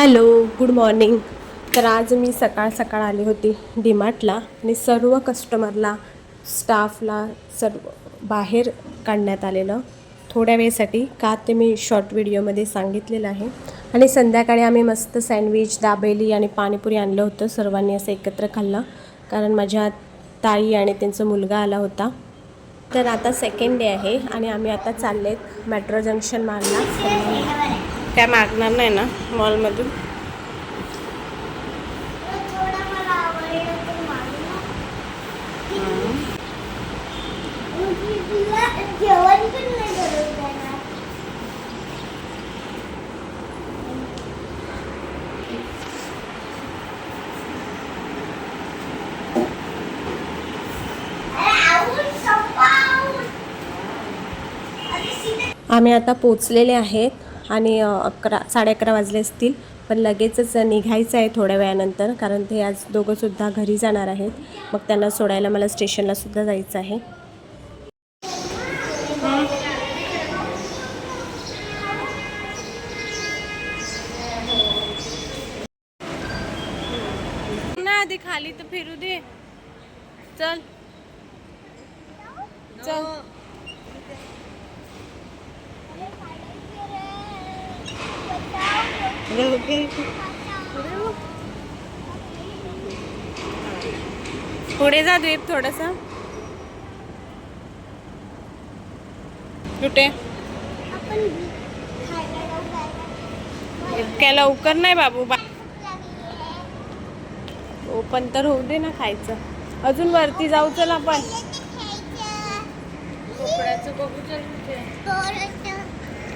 Hello good morning. तर आज मी सकाळ सकाळ आली होती डीमार्टला आणि सर्व कस्टमरला स्टाफला सर्व बाहेर काढण्यात आलेलं. थोड्या वेळसाठी का ते मी शॉर्ट व्हिडिओमध्ये सांगितलेलं आहे. आणि संध्याकाळी आम्ही मस्त सँडविच दाबेली आणि पाणीपुरी आणलं होतं सर्वांनी असं एकत्र खाल्लं. कारण माझ्या ताई आणि त्यांचा मुलगा आला होता. तर आता सेकंड डे आहे आणि आम्ही आता चालले आहेत मेट्रो जंक्शन मारला काय मागणार नाही ना मॉलमधून? आम्ही आता पोचलेले आहेत. आणि अकरा साडे अकरा वाजले असतील. पण लगेचच निघायचं आहे थोड्या वेळानंतर कारण ते आज दोघंसुद्धा घरी जाणार आहेत. मग त्यांना सोडायला मला स्टेशनला सुद्धा जायचं आहे. आधी खाली तर फिरू दे. चल. चल. पुढे जा द्वीप थोडस. कुठे? इतक्या लवकर नाही बाबू बा ओपन तर होऊ दे ना खायचं. अजून वरती जाऊ चल आपण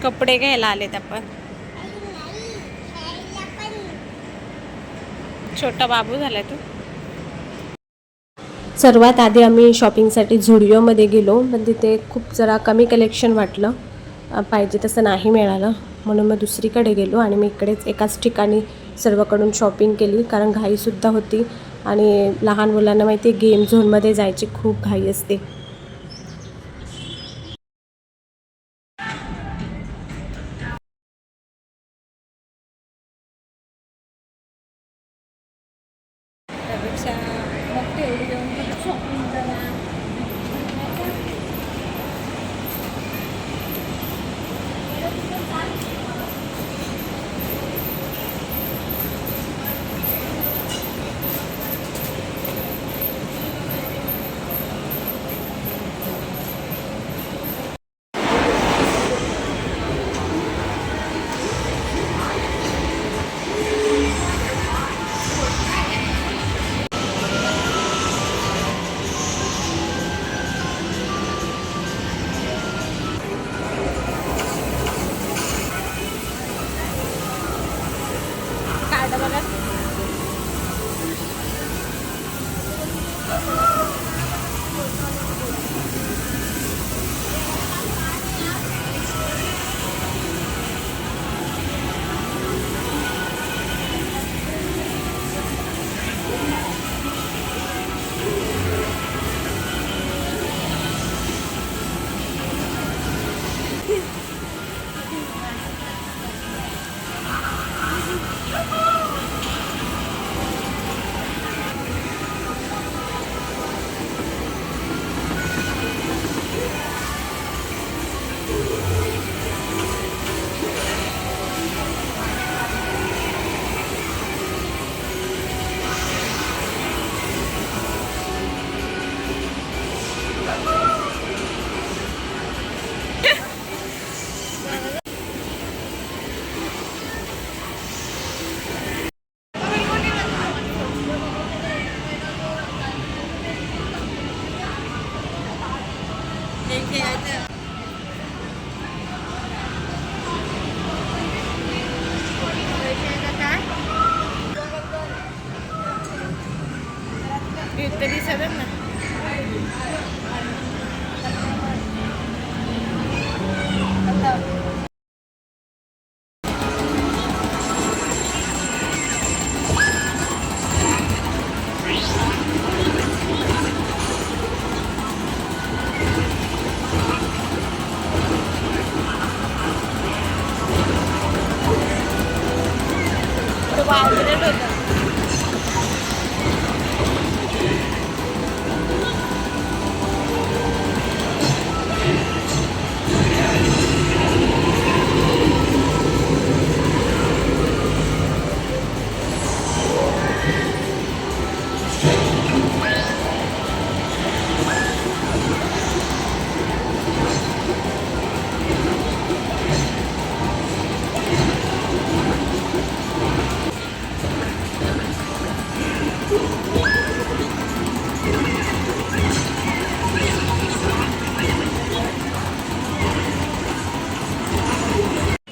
कपडे घ्यायला आलेत आपण. छोटा बाबू झालाय तो. सर्वात आधी आम्ही शॉपिंगसाठी झुडिओमध्ये गेलो पण तिथे खूप जरा कमी कलेक्शन वाटलं. पाहिजे तसं नाही मिळालं. म्हणून मग दुसरीकडे गेलो आणि मी इकडेच एकाच ठिकाणी सर्वकडून शॉपिंग केली कारण घाईसुद्धा होती. आणि लहान मुलांना माहिती आहे गेम झोनमध्ये जायची खूप घाई असते. मग Büyükleri sevim mi? Hatta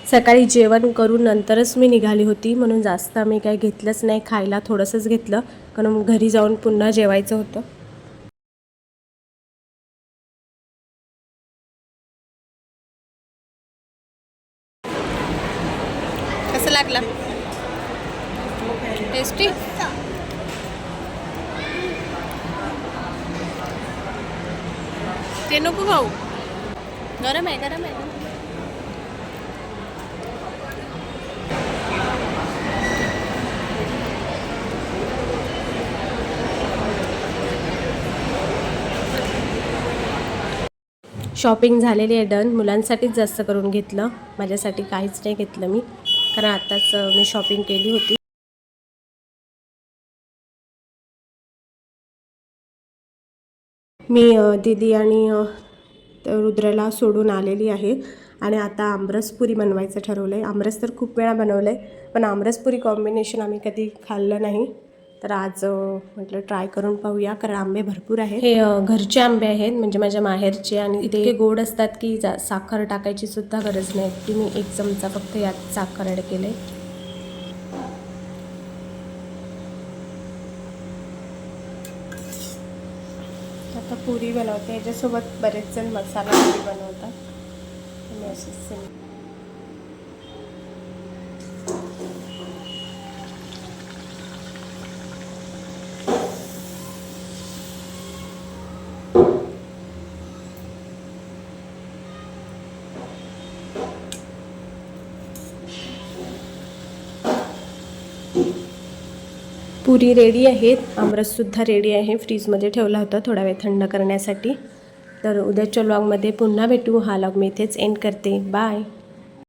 सकाळी जेवण करून नंतरच मी निघाली होती म्हणून जास्त आम्ही काही घेतलंच नाही खायला थोडंसंच घेतलं कारण घरी जाऊन पुन्हा जेवायचं होतं. कसं लागला? टेस्टी ते नको खाऊ. गरम आहे गरम आहे. शॉपिंग झालेली आहे डन मुलांसाठीच जास्त करून घेतलं. माझ्यासाठी काहीच नाही घेतलं मी. कारण आताच अं, मी शॉपिंग केली होती. मी दीदी आणि रुद्रला सोडून आलेली आहे. आणि आता आमरसपुरी बनवायचं ठरवलं आहे आमरस तर खूप वेळा बनवलं आहे पण आमरसपुरी कॉम्बिनेशन आम्ही कधी खाल्लं नाही. तर आज म्हटलं ट्राय करून पाहूया कारण आंबे भरपूर आहेत. हे घरचे आंबे आहेत म्हणजे माझ्या माहेरचे आणि इतके गोड असतात की जा साखर टाकायची सुद्धा गरज नाही. की मी एक चमचा फक्त यात साखर ॲड केले आता पुरी बनवते. याच्यासोबत बरेच जण मसाला पुरी बनवतात. आणि अशी सिम पुरी रेडी आहेत. आमरससुद्धा रेडी आहे. फ्रीजमध्ये ठेवला होता थोडा वेळ थंड करण्यासाठी. तर उद्याच्या लॉगमध्ये पुन्हा भेटू. हा लॉग मी इथेच एंड करते. बाय